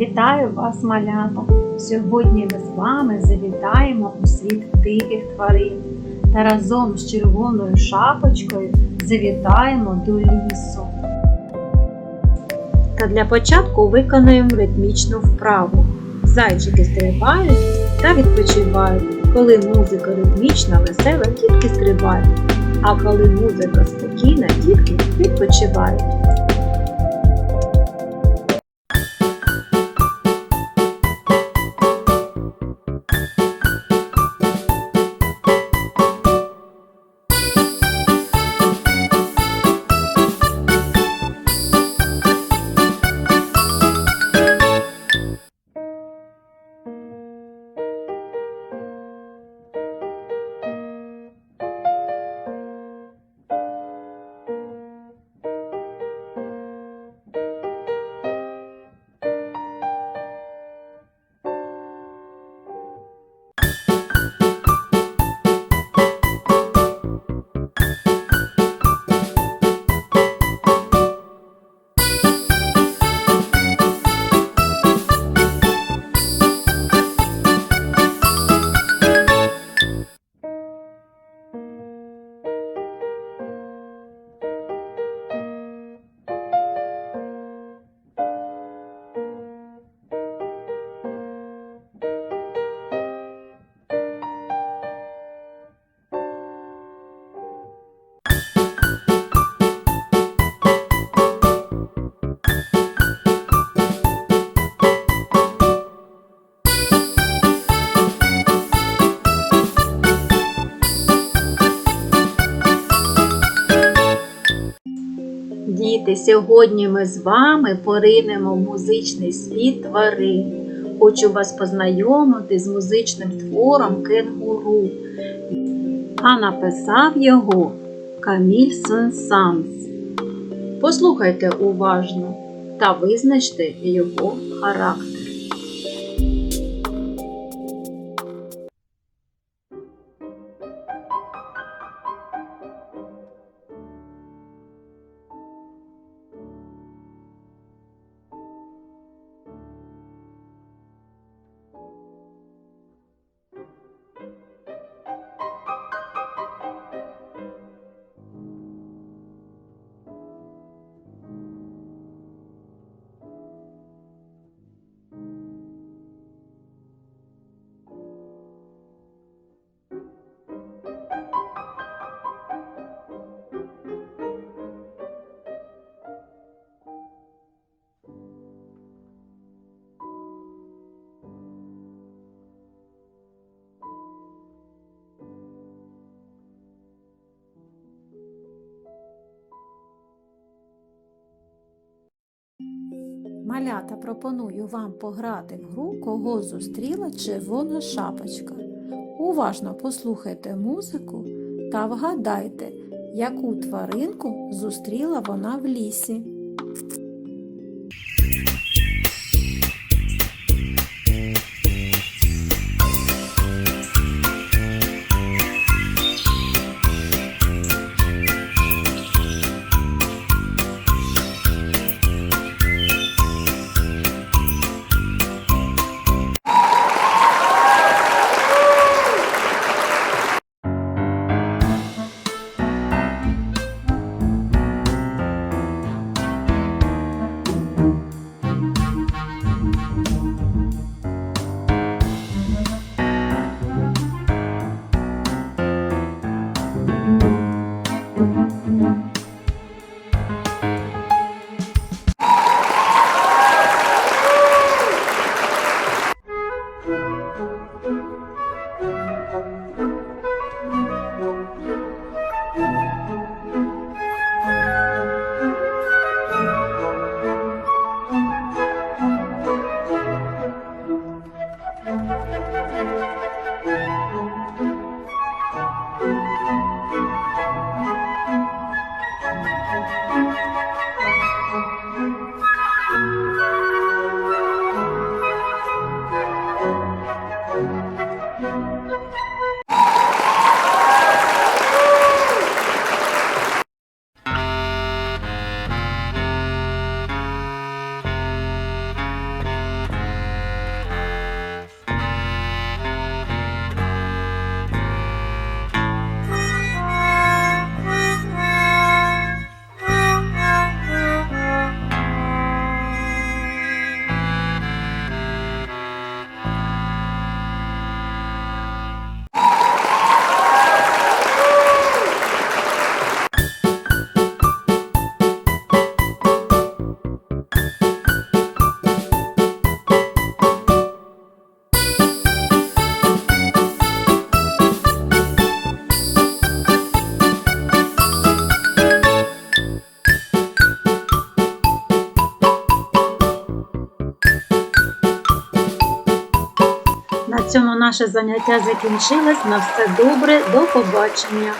Вітаю вас, малята! Сьогодні ми з вами завітаємо у світ диких тварин та разом з червоною шапочкою завітаємо до лісу. Та для початку виконаємо ритмічну вправу. Зайчики стрибають та відпочивають. Коли музика ритмічна, весела, дітки стрибають, а коли музика спокійна, дітки відпочивають. Діти, сьогодні ми з вами поринемо в музичний світ тварин. Хочу вас познайомити з музичним твором кенгуру. А написав його Каміль Сен-Санс. Послухайте уважно та визначте його характер. Малята пропоную вам пограти в гру, кого зустріла червона шапочка. Уважно послухайте музику та вгадайте, яку тваринку зустріла вона в лісі. Наше заняття закінчилось. На все добре, до побачення.